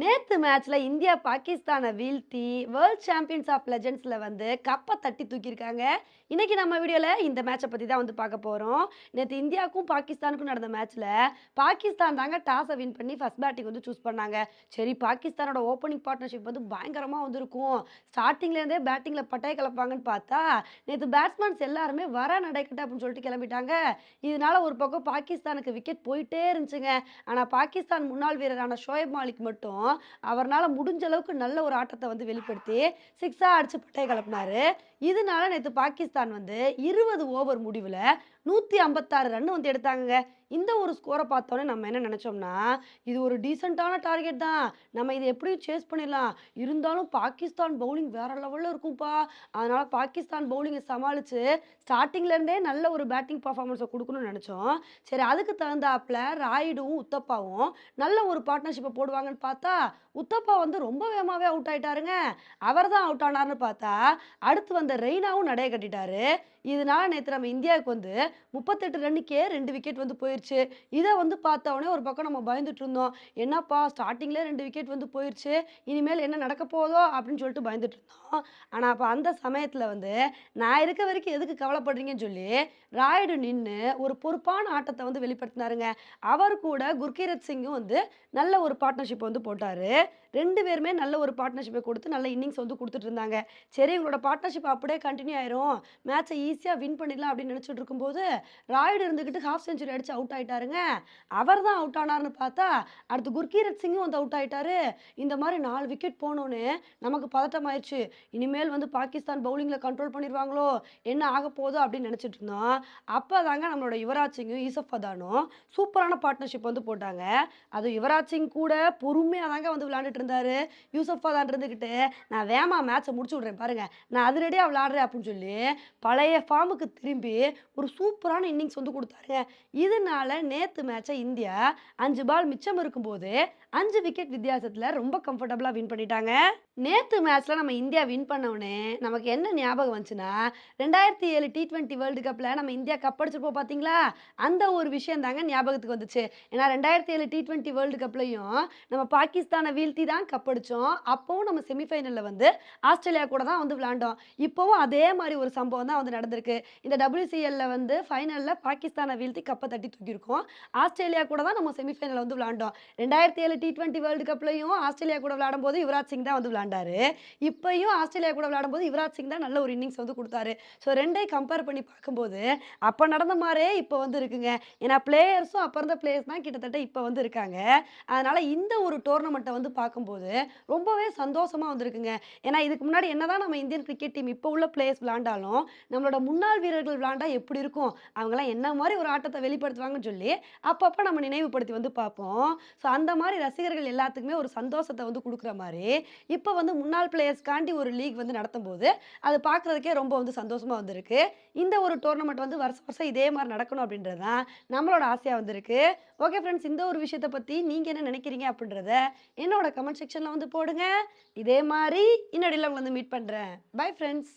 நேற்று மேட்ச்ல இந்தியா பாகிஸ்தானை வீழ்த்தி வேர்ல்ட் சாம்பியன்ஸ் ஆஃப் லெஜெண்ட்ஸில் வந்து கப்பை தட்டி தூக்கியிருக்காங்க. இன்னைக்கு நம்ம வீடியோவில் இந்த மேட்சை பற்றி தான் வந்து பார்க்க போகிறோம் நேற்று இந்தியாவுக்கும் பாகிஸ்தானுக்கும் நடந்த மேட்ச்சில் பாகிஸ்தான் தாங்க டாஸை வின் பண்ணி ஃபஸ்ட் பேட்டிங் வந்து சூஸ் பண்ணாங்க. சரி பாகிஸ்தானோட ஓப்பனிங் பார்ட்னர்ஷிப் வந்து பயங்கரமாக வந்திருக்கும். ஸ்டார்டிங்லேருந்தே பேட்டிங்கில் பட்டாய கலப்பாங்கன்னு பார்த்தா நேற்று பேட்ஸ்மேன்ஸ் எல்லாருமே வர நடக்கட்டும் அப்படின்னு சொல்லிட்டு கிளம்பிட்டாங்க. இதனால ஒரு பக்கம் பாகிஸ்தானுக்கு விக்கெட் போயிட்டே இருந்துச்சுங்க. ஆனால் பாகிஸ்தான் முன்னாள் வீரரான ஷோயப் மாலிக் மட்டும் அவர்னால முடிஞ்ச அளவுக்கு நல்ல ஒரு ஆட்டத்தை வந்து வெளிப்படுத்தி சிக்ஸா அடிச்சு பட்டையை கிளப்பினார். இதனால நேற்று பாகிஸ்தான் வந்து இருபது ஓவர் முடிவில் நூற்றி ஐம்பத்தாறு ரன் வந்து எடுத்தாங்க இந்த ஒரு ஸ்கோரை பார்த்தோன்னே நம்ம என்ன நினச்சோம்னா இது ஒரு டீசெண்டான டார்கெட் தான். நம்ம இதை எப்படியும் சேஸ் பண்ணிடலாம். இருந்தாலும் பாகிஸ்தான் பவுலிங் வேற லெவலில் இருக்கும்ப்பா அதனால் பாகிஸ்தான் பவுலிங்கை சமாளித்து ஸ்டார்டிங்லேருந்தே நல்ல ஒரு பேட்டிங் பர்ஃபார்மன்ஸை கொடுக்கணும்னு நினச்சோம். சரி அதுக்கு தகுந்தாப்பில் ராயுடுவும் உத்தப்பாவும் நல்ல ஒரு பார்ட்னர்ஷிப்பை போடுவாங்கன்னு பார்த்தா உத்தப்பா வந்து ரொம்ப வேகமாகவே அவுட் ஆகிட்டாருங்க அவர் தான் அவுட் ஆனார்னு பார்த்தா அடுத்து வந்த ரெய்னாவும் நடைய கட்டிட்டாரு. இதனால நேற்று நம்ம இந்தியாவுக்கு வந்து முப்பத்தெட்டு ரன்னுக்கே ரெண்டு விக்கெட் வந்து போயிடுச்சு இதை வந்து பார்த்தவொடனே ஒரு பக்கம் நம்ம பயந்துட்டு இருந்தோம். என்னப்பா ஸ்டார்டிங்லேயே ரெண்டு விக்கெட் வந்து போயிடுச்சு இனிமேல் என்ன நடக்க போதோ அப்படின்னு சொல்லிட்டு பயந்துட்டு இருந்தோம். ஆனால் அப்போ அந்த சமயத்தில் வந்து நான் இருக்க வரைக்கும் எதுக்கு கவலைப்படுறீங்கன்னு சொல்லி ராயுடு நின்று ஒரு பொறுப்பான ஆட்டத்தை வந்து வெளிப்படுத்தினாருங்க. அவர் கூட குர்கீரத் சிங்கும் வந்து நல்ல ஒரு பார்ட்னர்ஷிப் வந்து போட்டார். ரெண்டு பேருமே நல்ல ஒரு பார்ட்னர்ஷிப்பை கொடுத்து நல்ல இன்னிங்ஸ் வந்து கொடுத்துட்டு இருந்தாங்க. சரி இவங்களோட பார்ட்னர்ஷிப் அப்படியே கண்டினியூ ஆயிரும். மேட்சை ஈஸியாக வின் பண்ணிடலாம் அப்படின்னு நினச்சிட்டு இருக்கும்போது ராய்டு இருந்துக்கிட்டு ஹாஃப் செஞ்சுரி அடிச்சு அவுட் அவுட் ஆயிட்டாருங்க. அவர் தான் அவுட் ஆனார்னு பார்த்தா அடுத்து குர்கீரத் சிங்கும் வந்து அவுட் ஆயிட்டாரு. இந்த மாதிரி நாலு விக்கெட் போனோன்னு நமக்கு பதட்டம் ஆயிடுச்சு இனிமேல் வந்து பாகிஸ்தான் பவுலிங்கில் கண்ட்ரோல் பண்ணிடுவாங்களோ என்ன ஆக போதோ அப்படின்னு நினச்சிட்டு இருந்தோம். அப்போ தாங்க நம்மளோட யுவராஜ் சிங்கும் ஈசப் அதானும் சூப்பரான பார்ட்னர்ஷிப் வந்து போட்டாங்க. அது யுவராஜ் சிங் கூட பொறுமையாக தாங்க வந்து விளையாண்டுட்டு இருந்தாரு. யூசப் அதான் இருந்துக்கிட்டு நான் வேமா மேட்சை முடிச்சு விட்றேன் பாருங்கள் நான் அது ரெடியாக விளாடுறேன் அப்படின்னு சொல்லி பழைய ஃபார்முக்கு திரும்பி ஒரு சூப்பரான இன்னிங்ஸ் வந்து கொடுத்தாருங்க இதனால நேற்று மேட்சை இந்தியா அஞ்சு பால் மிச்சம் இருக்கும்போது அஞ்சு விக்கெட் வித்தியாசத்தில் ரொம்ப கம்ஃபர்டபுளாக வின் பண்ணிட்டாங்க. நேற்று மேட்ச்சில் நம்ம இந்தியா வின் பண்ணவுடனே நமக்கு என்ன ஞாபகம் வந்துச்சுன்னா ரெண்டாயிரத்தி ஏழு டி ட்வெண்ட்டி வேர்ல்டு கப்பில் நம்ம இந்தியா கப் அடிச்சிருப்போம் பார்த்தீங்களா அந்த ஒரு விஷயம் தாங்க ஞாபகத்துக்கு வந்துச்சு. ஏன்னா ரெண்டாயிரத்தி ஏழு டி ட்வெண்ட்டி வேர்ல்டு கப்லையும் நம்ம பாகிஸ்தானை வீழ்த்தி தான் கப் அடித்தோம் அப்போவும் நம்ம செமிஃபைனலில் வந்து ஆஸ்திரேலியா கூட தான் வந்து விளாண்டோம். இப்போவும் அதே மாதிரி ஒரு சம்பவம் தான் வந்து நடந்திருக்கு. இந்த டபிள்யூசிஎல்லில் வந்து ஃபைனலில் பாகிஸ்தானை வீழ்த்தி கப்பை தட்டி இருக்கோம். ஆஸ்திரேலியா கூட தான் நம்ம செமிஃபைனல் வந்து விளாண்டோம் ரெண்டாயிரத்தி ஏழு டி டுவெண்ட்டி வேர்ல்டு கப்லையும் ஆஸ்திரேலியா கூட விளாடும் போது யுவராஜ் சிங் தான் வந்து விளாண்டாரு இப்பயும் ஆஸ்திரேலியா கூட விளாடும் போது யுவராஜ் சிங் தான் நல்ல ஒரு இன்னிங்ஸ் வந்து கொடுத்தாரு. ஸோ ரெண்டையும் கம்பேர் பண்ணி பார்க்கும்போது அப்போ நடந்த மாதிரியே இப்போ வந்து இருக்குங்க. ஏன்னா பிளேயர்ஸும் அப்போ இருந்த பிளேயர்ஸ் தான் கிட்டத்தட்ட இப்போ வந்து இருக்காங்க. அதனால இந்த ஒரு டோர்னமெண்ட்டை வந்து பார்க்கும்போது ரொம்பவே சந்தோஷமாக வந்திருக்குங்க. ஏன்னா இதுக்கு முன்னாடி என்னதான் நம்ம இந்தியன் கிரிக்கெட் டீம் இப்போ உள்ள பிளேயர்ஸ் விளாண்டாலும் நம்மளோட முன்னாள் வீரர்கள் விளாண்டா எப்படி இருக்கும்? அவங்களாம் என்ன மாதிரி ஒரு ஆட்டத்தை வெளிப்படுத்துவாங்க? சொல்லி அப்பப்போ நம்ம நினைவுபடுத்தி வந்து பார்ப்போம். ஸோ அந்த மாதிரி ரசிகர்கள் எல்லாத்துக்குமே ஒரு சந்தோஷத்தை வந்து கொடுக்குற மாதிரி இப்போ வந்து முன்னாள் பிளேயர்ஸ்க்காண்டி ஒரு லீக் வந்து நடத்தும் போது அது பார்க்குறதுக்கே ரொம்ப வந்து சந்தோஷமாக வந்திருக்கு. இந்த ஒரு டோர்னமெண்ட் வந்து வருஷம் வருஷம் இதே மாதிரி நடக்கணும் அப்படின்றது தான் நம்மளோட ஆசையாக வந்திருக்கு. ஓகே ஃப்ரெண்ட்ஸ் இந்த ஒரு விஷயத்தை பற்றி நீங்கள் என்ன நினைக்கிறீங்க அப்படின்றத என்னோட கமெண்ட் செக்ஷனில் வந்து போடுங்க. இதே மாதிரி இன்னடியில் உங்களை வந்து மீட் பண்ணுறேன் பை ஃப்ரெண்ட்ஸ்